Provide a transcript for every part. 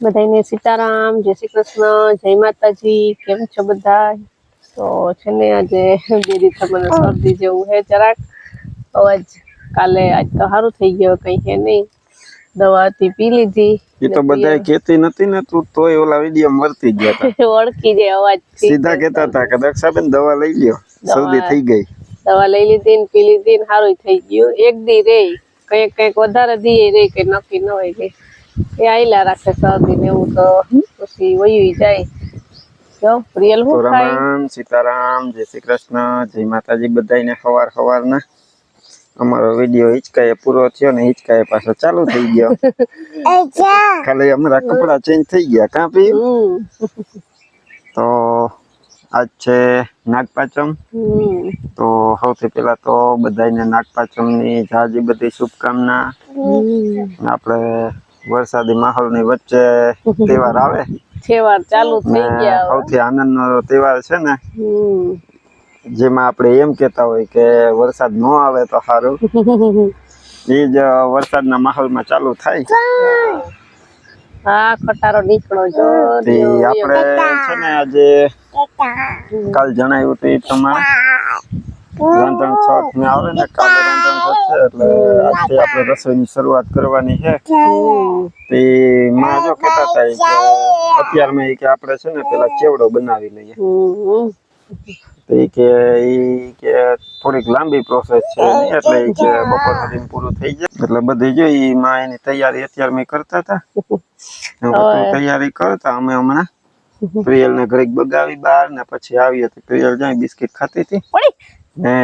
બધાને સીતારામ જય શ્રી કૃષ્ણ જય માતાજી કેમ છો બધા તો છે ને આજે બેરી મને શરદી જેવું હે જરાક. અવાજ કાલે આજ તો સારું થઈ ગયો કઈ હે નહીં. દવાથી પી લીધી. એ તો બધાય કેતી નથી ને તું તોય ઓલા વીડિયો મરતી ગયા હતા ઓળખી જાય અવાજ સીધા કેતા હતા કે દક્ષાબેન દવા લઈ લ્યો શરદી થઈ ગઈ. દવા લઈ લીધી ને પી લીધી ને સારું થઈ ગયું. એક દી રે કંઈક કંઈક વધારે દી રે કે નક્કી ન હોય કે એ આયલા રાખે શરદી ને એવું તો પછી વયું જાય. જો તો હું ખાય રામ સીતારામ જય શ્રી કૃષ્ણ જય માતાજી બધાને સવાર સવારના અમારો વીડિયો હિચકાએ પૂરો થયો ને હિચકાએ પાછો ચાલુ થઈ ગયો. ખાલી અમારા કપડા ચેન્જ થઈ ગયા કાપી તો આજ છે નાગપાંચમ. તો સૌથી પહેલા તો બધાને નાગપાંચમની જાજી બધી શુભકામના. આપણે વરસાદી માહોલની વચ્ચે તહેવાર આવે. તહેવાર ચાલુ ને થઈ ગયા. સૌથી આનંદનો તહેવાર છે ને. જેમાં આપણે એમ કહેતા હોય કે વરસાદ ન આવે તો સારું. એ જ વરસાદના માહોલમાં ચાલુ થાય. હા ખટારો નીકળો જો આપણે છે ને આજે કાલ જણાવ્યું હતું પ્રમાણે. રાંધણ છઠ ને આવે ને કાલે રાંધણ છે રસોઈની શરૂઆત કરવાની છે. તે માં જો કહેતા હતા કે અત્યારમાં કે આપણે છે ને પેલા ચેવડો બનાવી લઈએ. કે કે થોડીક લાંબી પ્રોસેસ છે એટલે કે બપોર સુધી પૂરું થઈ જાય. એટલે બધી જો ઈ માં એની તૈયારી અત્યારમાં મેં કરતા હતા. તૈયારી કરતા અમે હમણાં પ્રિયલ ને ઘરે બગાવી બહાર ને પછી આવીએ તો પ્રિયલ જાય બિસ્કિટ ખાતી હતી. ને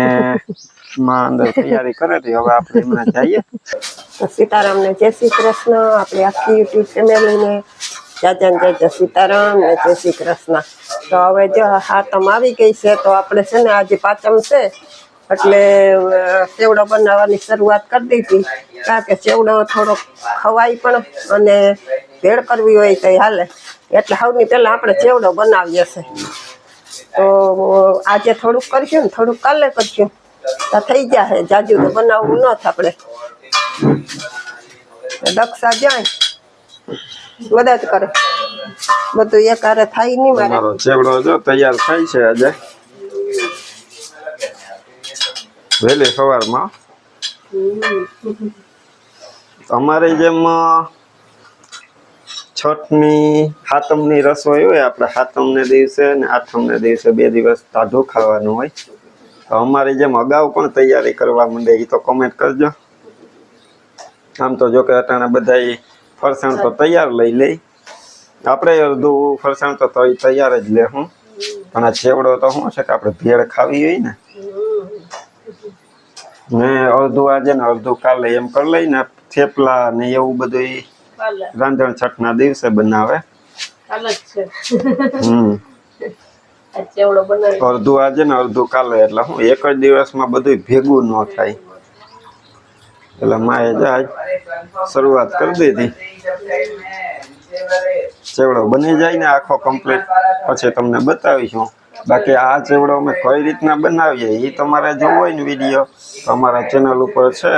તૈયારી કરે તો હવે આપણે હમણાં જઈએ. સીતારામને જય શ્રી કૃષ્ણ. આપણી આખી યુટ્યુબ ફેમિલીને જાજન જય જય સીતારામ ને જય શ્રી કૃષ્ણ. તો હવે જો હાતમ આવી ગઈ છે તો આપણે છે ને આજે પાંચમ છે. એટલે ચેવડો બનાવવાની શરૂઆત કરી દીધી. કારણ કે ચેવડો થોડોક ખવાય પણ અને ભેળ કરવી હોય તો હાલે. એટલે સૌની પહેલાં આપણે ચેવડો બનાવીએ છે તો આજે થોડુંક કરશું ને થોડુંક કાલે કરશું તો થઈ જશે જાજુ તો બનાવવું ન થાય આપણે. દક્ષા જાય. મદદ કરે. બધું એકારે થાય નહીં મારે. ચેવડો જો તૈયાર થાય છે આજે. વહેલી સવારમાં. અમારે જેમ છઠની હાતમની રસોઈ હોય આપણે હાતમને દિવસે ને આઠમને દિવસે બે દિવસ ટાઢું ખાવાનું હોય. તો અમારી જેમ અગાઉ પણ તૈયારી કરવા માંડે એ તો કોમેન્ટ કરજો. આમ તો જો કે અટાણે બધા ફરસાણ તો તૈયાર લઈ લઈ. આપણે અડધું ફરસાણ તો તૈયાર જ લે હું. પણ આ છેવડો તો શું છે કે આપણે ભેળ ખાવી હોય ને? ને અડધું આજે ને અડધું કાલે એમ કરી લઈને થેપલા ને એવું બધું રાંધણ છઠના દિવસે બનાવે. હમ. અડધું આજે ને અડધું કાલે. એટલે હું એક જ દિવસમાં બધું ભેગું ન થાય. એટલે માએ જાય શરૂઆત કરી દીધી. ચેવડો બની જાય ને આખો કમ્પ્લીટ પછી તમને બતાવીશું. બાકી આ ચેવડો અમે કઈ રીતના બનાવીએ એ તમારે જોવો હોય ને વીડિયો. તો અમારા ચેનલ ઉપર છે.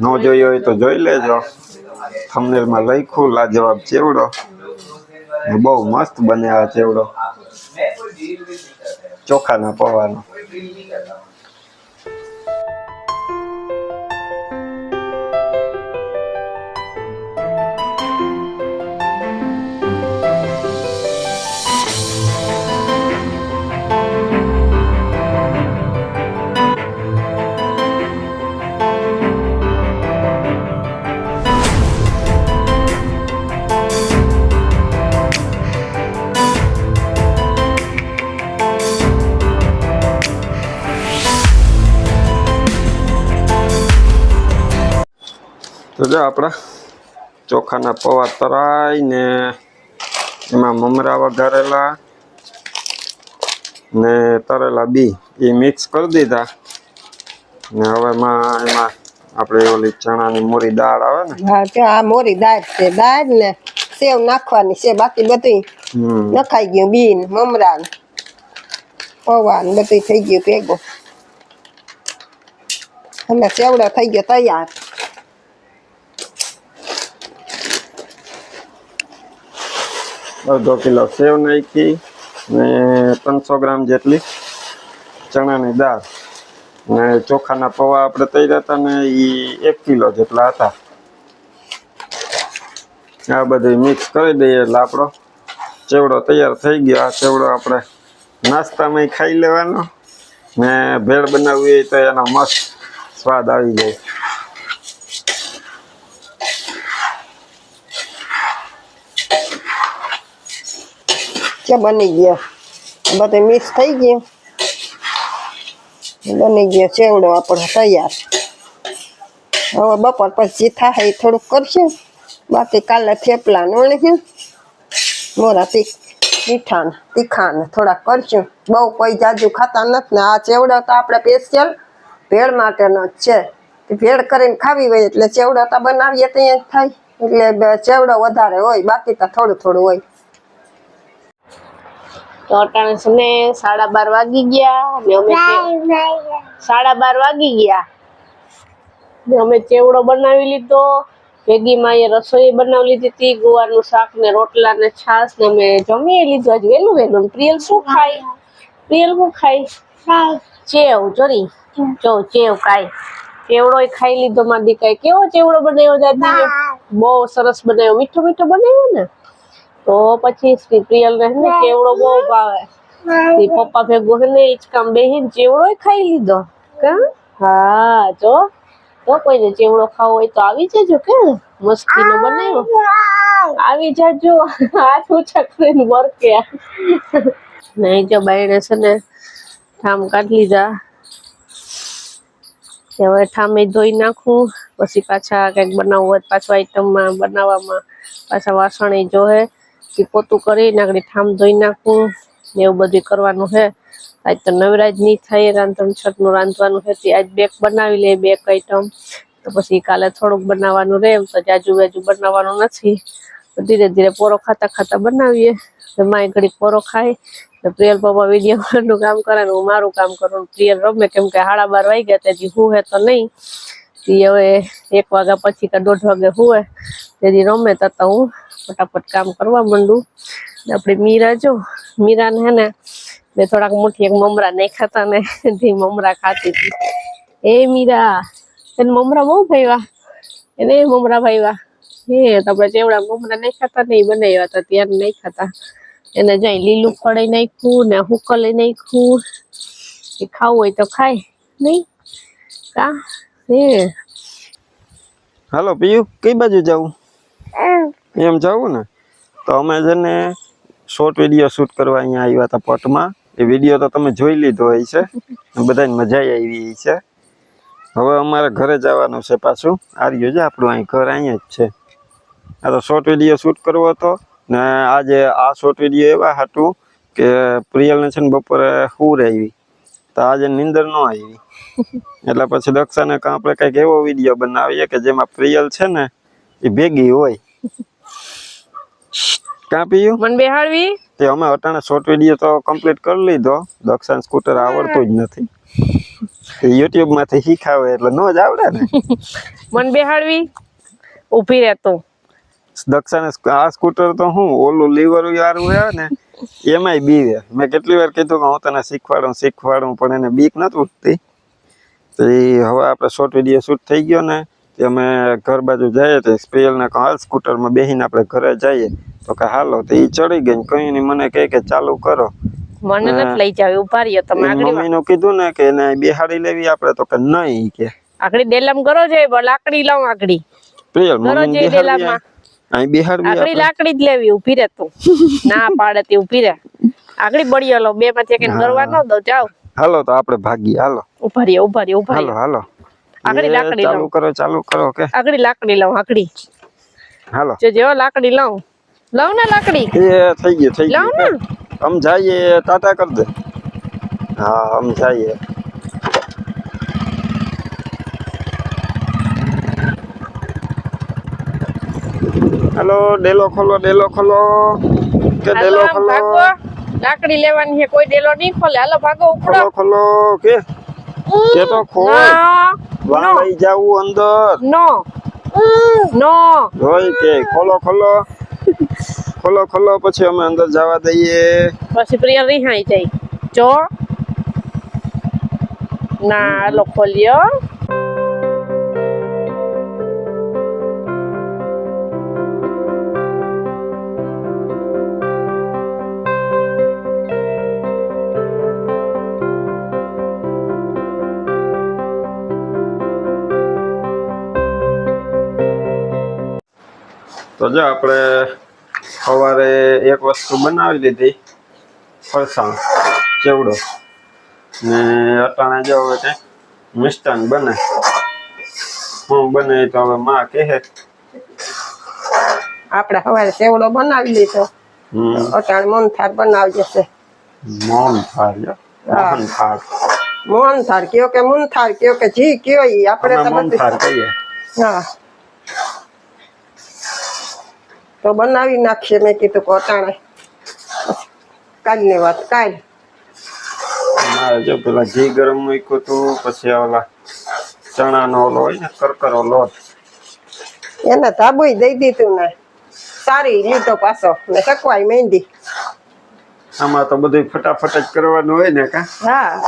ન જોયો હોય તો જોઈ લેજો. થંબનેલમાં લખ્યું લાજવાબ ચેવડો. બહુ મસ્ત બને આ ચેવડો. ચોખાના પૌવાનો. જો આપણા ચોખાના પૌવા તરાય ને એમાં મમરા વઘારેલા ને તરેલા બી એ મિક્સ કરી દીધા. ને હવે એમાં એમાં આપણે ઓલી ચણાની મોરી દાળ આવે ને. હા આ મોરી દાળ છે દાળ ને સેવ નાખવાની છે બાકી બધું નખાઈ ગયું બીન મમરા ને પૌવા ને બધું થઈ ગયું ભેગું. અને સેવડો થઈ ગયો તૈયાર. અડધો કિલો સેવ નાખી ને ત્રણસો ગ્રામ જેટલી ચણાની દાળ. ને ચોખાના પૌવા આપણે તૈયાર હતા ને એ એક કિલો જેટલા હતા. આ બધું મિક્સ કરી દઈએ એટલે આપણો ચેવડો તૈયાર થઈ ગયો. આ ચેવડો આપણે નાસ્તામાં ખાઈ લેવાનો ને ભેળ બનાવવી હોય તો એનો મસ્ત સ્વાદ આવી જાય. કે બની ગયો. બધું મિક્સ થઈ ગયું. બની ગયો ચેવડો આપણો તૈયાર. હવે બપોર પછી થાય એ થોડુંક કરશું. બાકી કાલે થેપલા નોળ્યું મોરા તીખ મીઠા ને તીખા ને થોડાક કરશું. બહુ કોઈ જાજુ ખાતા નથી ને આ ચેવડો તો આપણે સ્પેશિયલ ભેળ માટેનો જ છે. ભેળ કરીને ખાવી હોય એટલે ચેવડો તો બનાવીએ ત્યાં જ થાય. એટલે ચેવડો વધારે હોય, બાકી તો થોડું થોડું હોય. તો અટાણે છે ને સાડા બાર વાગી ગયા. અમે સાડા બાર વાગી ગયા. અમે ચેવડો બનાવી લીધો. ભેગીમાં એ રસોઈ બનાવી લીધી હતી. ગુવારનું શાક ને રોટલા ને છાશ ને અમે જમીએ લીધું. આજ વહેલું વહેલું. પ્રિયલ શું ખાય? પ્રિયલ શું ખાય? ચેવ જોરી. જો ચેવ ખાય. ચેવડો ખાઈ લીધો મારી દીકરાએ. કેવો ચેવડો બનાવ્યો દાદી બહુ સરસ બનાવ્યો. મીઠો મીઠો બનાવ્યો ને? તો પછી પ્રિયલ ને ચેવડો બહુ ભાવે. તે પપ્પા ભેગો હે ને હિંચકામ બેહીને ચેવડો ખાઈ લીધો. કા? હા જો. તો કોઈને ચેવડો ખાવો હોય તો આવી જજો કે. મસ્તીનો બનાવ્યો. આવી જાજો. હાથ ઊંચા કરીને વર્કે. નહીં જો બાઈને છે ને ઠામ કાઢી લીધા. હવે ઠામે ધોઈ નાખું. પછી પાછા કંઈક બનાવવું હોય પાછો પાછું આઈટમમાં બનાવવામાં. પાછા વાસણ જોહે કે પોતું કરી નાખડી ઠામ ધોઈ નાખું. ને એવું બધું કરવાનું છે આજ તો નવરાજ નહીં થાય, રાંધણ છઠનું રાંધવાનું છે તે આજ બેક બનાવી લે બેક આઈટમ તો પછી કાલે થોડુંક બનાવવાનું રહે એમ તો જાજુ બાજુ બનાવવાનું નથી. ધીરે ધીરે પોરો ખાતા ખાતા બનાવીએ. માય ઘડી પોરો ખાય. તો પ્રિયલ પપ્પા વીડિયો કામ કરે ને હું મારું કામ કરું. પ્રિયલ રમે કેમ કે સાડા બાર વાઈ ગયા તેથી હું હે તો નહીં. તે હવે એક વાગ્યા પછી કે દોઢ વાગે હુવે તેથી રમે તો હું. ફટાફટ કામ કરવા માંડું. આપડે મીરા જો મીરાને હે ને મેં થોડાક મોટી એક મમરા નહીં ખાતા ને મમરા ખાતી હતી. એ મીરા એને મમરા બહુ ભાવ્યા. એને મમરા ભાવ્યા. હે તો આપણે ચેવડા મમરા નહીં ખાતા નહીં બનાવ્યા હતા ત્યારે નહીં ખાતા એને જાય લીલું ફળે નાખ્યું ને હુકલે નાખ્યું. એ ખાવું હોય તો ખાય નહીં? કા? હે. હાલો પિયુ કઈ બાજુ જવું એમ જવું ને, તો અમે છે ને શોર્ટ વીડિયો શૂટ કરવા અહીંયા આવ્યા હતા પટમાં. એ વીડિયો તો તમે જોઈ લીધો હોય છે. બધાને મજા આવી છે. હવે અમારે ઘરે જવાનું છે પાછું. આર્યું છે આપણું અહીં ઘર અહીંયા જ છે. આ તો શોર્ટ વીડિયો શૂટ કરવો હતો ને આજે આ શોર્ટ વીડિયો એવા હતું કે પ્રિયલને છે ને બપોરે હુર આવી. તો આજે નીંદર ન આવી. એટલે પછી દક્ષાને આપણે કંઈક એવો વીડિયો બનાવીએ કે જેમાં પ્રિયલ છે ને એ ભેગી હોય. કાં પીયું? મન બેહાડવી? તે અમે અટાણે શોર્ટ વીડિયો તો કમ્પ્લીટ કરી લીધો. દક્ષાને સ્કૂટર આવડતું જ નથી. યુટ્યુબમાંથી શીખાવે એટલે નો જ આવડે ને. મન બેહાડવી? ઊભી રહેતો દક્ષાને આ સ્કૂટર તો હું ઓલું લીવર વાળું આવે ને એમાંય બીવે મેં કેટલી વાર કીધું કે હું તને શીખવાડું શીખવાડું પણ એને બીક નથી ઉઠતી તો એ હવે આપણે શોર્ટ વીડિયો શૂટ થઈ ગયો ને તે અમે ઘર બાજુ જઈએ તો સ્પેલને હાલ સ્કૂટરમાં બેસીને આપણે ઘરે જઈએ. તો કે હાલો તો એ ચડી ગઈ કઈ નહીં મને કહે કે ચાલુ કરો. મને નથી લઈ જાવ રહ્યો તમે આગળ મમ્મીનું કીધું ને કે એને બેહાડી લેવી આપણે તો કે નહીં કે. આગળ ડેલામ કરો છે લાકડી લાવ આગળ. પ્રિયલ મમ્મી જઈ અહીં બેહાડવી આગળ લાકડી જ લેવી ઊભી રહે તું. ના પાડે તે ઊભી રહે. આગળ બળિયો લો બે માંથી એક કરવા ન દો જાવ હાલો તો આપણે ભાગીએ હાલો. ઊભા રહીએ ઊભા રહીએ ઊભા હાલો હાલો. આગળ લાકડી ચાલુ કરો ચાલુ કરો કે આગળી લાકડી લાવ આગળ હાલો. જો જેવો લાકડી લાવ. લાવ ને લાકડી? એ થઈ ગઈ થઈ લાવ ગયું ને? આમ જઈએ ટાટા કર દે. હા આમ જઈએ. હેલો ડેલો ખોલો ડેલો ખોલો. કે ડેલો ખોલો? લાકડી લેવાની છે કોઈ ડેલો નહીં ખોલે. હાલો ભાગો ઉપડો. ખોલો ખોલો કે કે તો ખોલ. લઈ જાવું અંદર. નો. નો. હોય કે ખોલો ખોલો. ખોલો ખોલો પછી અમે અંદર જવા દઈએ. પછી પ્રિય રિહાઈ જાય. જો. ના હાલો ખોલ્યો તો જો આપણે સવારે એક વસ્તુ બનાવી લીધી ફરસાણ ચેવડો. ને અટાણે જો હવે કંઈક મિષ્ટાન બને. હું બને તો હવે માં કહે આપણે સવારે ચેવડો બનાવી લીધો. અટાણ મન થાર બનાવી જશે મોહન થાળ યો. મોહન મોહન થાર કયો કે મુન થાર કયો કે જી કયો આપણે મોનથાર કહીએ. હા. તો બનાવી નાખીએ મેં કીધું કે અટાણે. કાલની વાત કાલ. મારે જો પેલા ઘી ગરમ મૂક્યું હતું પછી ઓલા ચણાનો ઓલો હોય ને કરકરો લોટ એને ધાબુય દઈ દીધું ને. સારી લીધો પાછો ને શકવાય મહેંદી આમાં તો બધું ફટાફટ જ કરવાનું હોય ને કા? હા.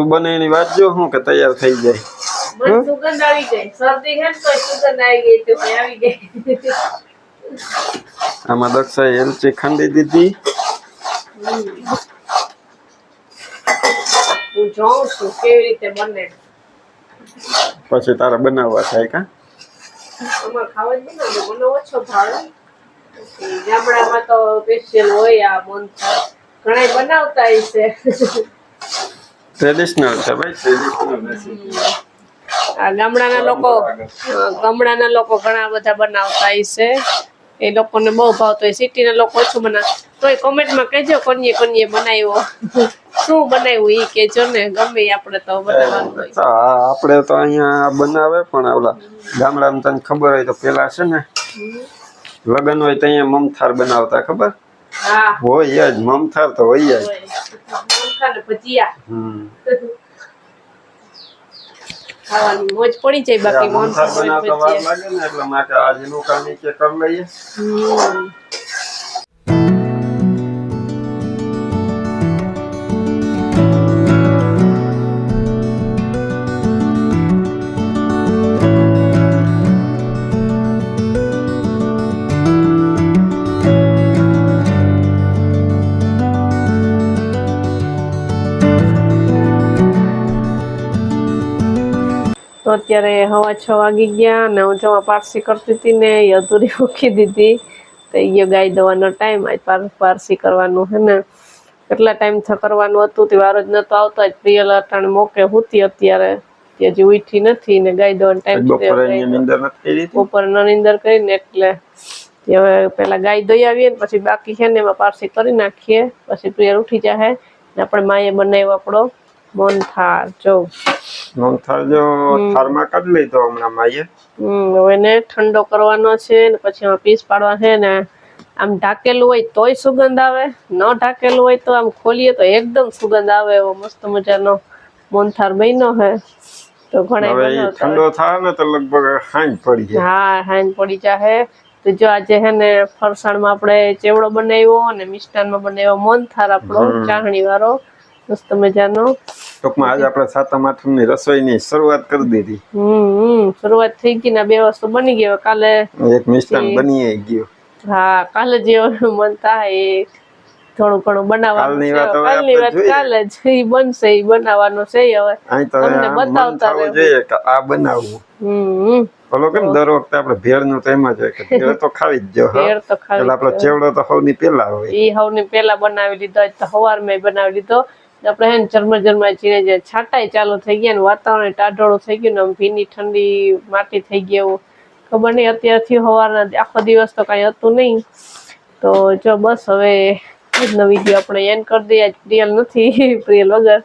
તું બને એની વાત જો હું કે તૈયાર થઈ જાય. મને સુગંધ આવી ગઈ. શરદી છે તો સુગંધ આવી ગઈ તો આવી ગઈ. આમાં દક્ષાએ એલચી ખાંડી દીધી. હું જોઉં છું કેવી રીતે બને. પછી તારે બનાવવા થાય કા? અમારે ખાવા જ બનાવે મને ઓછો ભાવે. ગામડામાં તો સ્પેશિયલ હોય આ મોનથાળ. ઘણા બનાવતા હશે ટ્રેડિશનલ છે ભાઈ ટ્રેડિશનલ ગામડાના લોકો ગામડાના લોકો ઘણા બધા બનાવતા છે. એ લોકોને બહુ ભાવતો હોય સિટીના લોકો ઓછું બનાવે એ કોમેન્ટમાં કહેજો કોનીએ કોનીએ બનાવ્યો. શું બનાવ્યું એ કહેજો ને ગમે આપણે તો બનાવવાનું આપણે તો અહીંયા બનાવે પણ ઓલા ગામડામાં તને ખબર હોય તો પેલા છે ને લગ્ન હોય તો અહીંયા મમથાર બનાવતા ખબર? હોય જ મમથાર તો હોય જ. ખાવાની મોજ પડી જાય બાકી મમથાર બનાવતા વાર લાગે ને એટલે માટે આજે નું કામ કે કરી લઈએ. અત્યારે હવા છ વાગી ગયા અને હું જમા પારસી કરતી હતી ને એ અધૂરી મૂકી દીધી. તો એ ગયો ગાય દવાનો ટાઈમ આજ પાર પારસી કરવાનું હે ને. કેટલા ટાઈમ કરવાનું હતું તે વારો જ નતો આવતો. જ પ્રિયલ અટાણે મોકે હુતી અત્યારે. તે હજી ઉઠી નથી ને ગાય દવાનો ટાઈમ નીંદર બપોર નનિંદર કરીને એટલે હવે પેલા ગાય દઈ આવીએ ને પછી બાકી છે ને એમાં પારસી કરી નાખીએ. પછી પ્રિયલ ઉઠી જાય ને આપણે માએ બનાવ્યો આપણો. મોનથાળ જો. મમથાર જો થારમાં કાઢી લીધો હમણાં માઈએ. હવે એને ઠંડો કરવાનો છે ને પછી એમાં પીસ પાડવા છે ને આમ ઢાકેલું હોય તોય સુગંધ આવે ન ઢાકેલું હોય તો આમ ખોલીએ તો એકદમ સુગંધ આવે એવો મસ્ત મજાનો મોનથાર બન્યો હે. તો ઘણા ઠંડો થાય ને તો લગભગ હાંજ પડી જાય. હા હાંજ પડી જાહે. તો જો આજે હે ને ફરસાણમાં આપણે ચેવડો બનાવ્યો અને મિષ્ટાનમાં બનાવ્યો મોનથાર આપણો ચાહણી વાળો મસ્ત મજાનો ટૂંકમાં આજે આપણે સાતમ આઠમની રસોઈની શરૂઆત કરી દીધી. હમ શરૂઆત થઈ ગઈ ને બે વસ્તુ બની ગયો કાલે એક મિષ્ટાન બની ગયો. હા કાલે જે મન થાય એ થોડું ઘણું બનાવવાનું કાલની છે. વાત કાલની વાત કાલે જ એ બનશે એ બનાવવાનું છે હવે. તમને બતાવતા જોઈએ કે આ બનાવવું. હમ બોલો કેમ દર વખતે આપણે ભેળનું તો એમ જ હોય કે ભેળ તો ખાવી જ જો ભેળ તો ખાવી એટલે આપણો ચેવડો તો સૌની પેલા હોય. ઈ હવની પેલા બનાવી લીધો તો હવાર મેં બનાવી લીધો. ને આપણે હે ને ઝરમર ઝરમર જીને જે છાંટાઈ ચાલુ થઈ ગયા ને વાતાવરણ ટાઢોળું થઈ ગયું ને આમ ભીની ઠંડી માટી થઈ ગઈ એવું. ખબર નહીં અત્યારથી હવારના આખો દિવસ તો કાંઈ હતું નહીં. તો જો બસ હવે આજનો વીડિયો આપણે એન્ડ કરી દઈએ. આજ પ્રિયલ નથી પ્રિયલ વગર.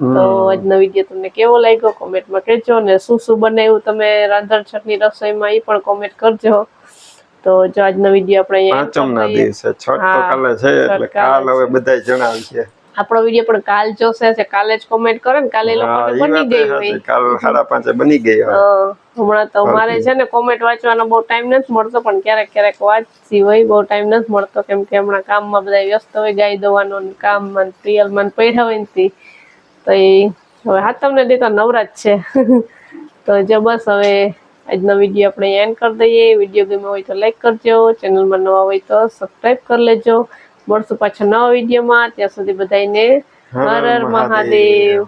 તો આજનો વીડિયો તમને કેવો લાગ્યો કોમેન્ટમાં કહેજો ને શું શું બનાવ્યું તમે રાંધણ છઠની રસોઈમાં એ પણ કોમેન્ટ કરજો. તો જો આજનો વીડિયો આપણે પાંચમના. દિવસે છઠ તો કાલે છે એટલે કાલ હવે છે. બધાય જણાવશે આપણો વીડિયો પણ કાલ જોશે છે કાલે જ કોમેન્ટ કરે ને કાલે લોકોને બની ગઈ હોય. કાલ સાડા પાંચે બની ગઈ હોય. હમણાં તો મારે છે ને કોમેન્ટ વાંચવાનો બહુ ટાઈમ નથી મળતો પણ ક્યારેક ક્યારેક વાંચતી હોય બહુ ટાઈમ નથી મળતો કેમ કે હમણાં કામમાં બધા વ્યસ્ત હોય ગાય દવાનો ને કામમાં પ્રિયલમાં પડ્યા હોય ને તો. એ હવે હા તમને દેતા નવરાજ છે. તો જો બસ હવે આજનો વીડિયો આપણે એન્ડ કરી દઈએ. વીડિયો ગમ્યો હોય તો લાઈક કરજો. ચેનલમાં નવા હોય તો સબસ્ક્રાઈબ કરી લેજો. મળશું પાછા નવા વિડીયોમાં. ત્યાં સુધી બધાને હર હર મહાદેવ.